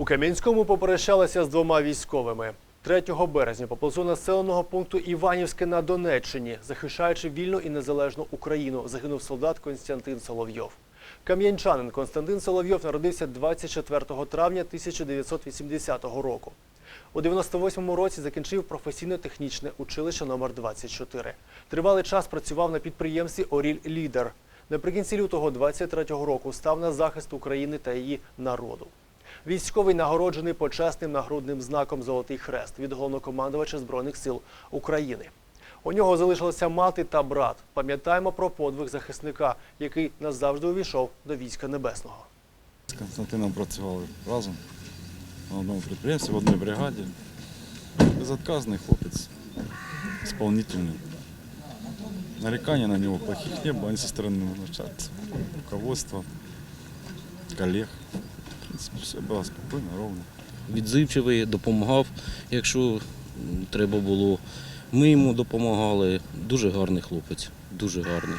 У Кам'янському попрощалися з двома військовими. 3 березня поблизу населеного пункту Іванівське на Донеччині, захищаючи вільну і незалежну Україну, загинув солдат Константин Соловйов. Кам'янчанин Константин Соловйов народився 24 травня 1980 року. У 98-му році закінчив професійно-технічне училище номер 24. Тривалий час працював на підприємстві Оріль Лідер. Наприкінці лютого 23-го року став на захист України та її народу. Військовий нагороджений почесним нагрудним знаком Золотий Хрест від головнокомандувача Збройних сил України. У нього залишилася мати та брат. Пам'ятаємо про подвиг захисника, який назавжди увійшов до війська небесного. З Константином працювали разом на одному підприємстві, в одній бригаді. Безотказний хлопець, сповнительний. Нареканий на него плохих не было, они со стороны начальства, руководства, коллег. В все було спокійно, ровно. відзивчивий, допомагав, якщо треба було. Ми йому допомагали. Дуже гарний хлопець, дуже гарний.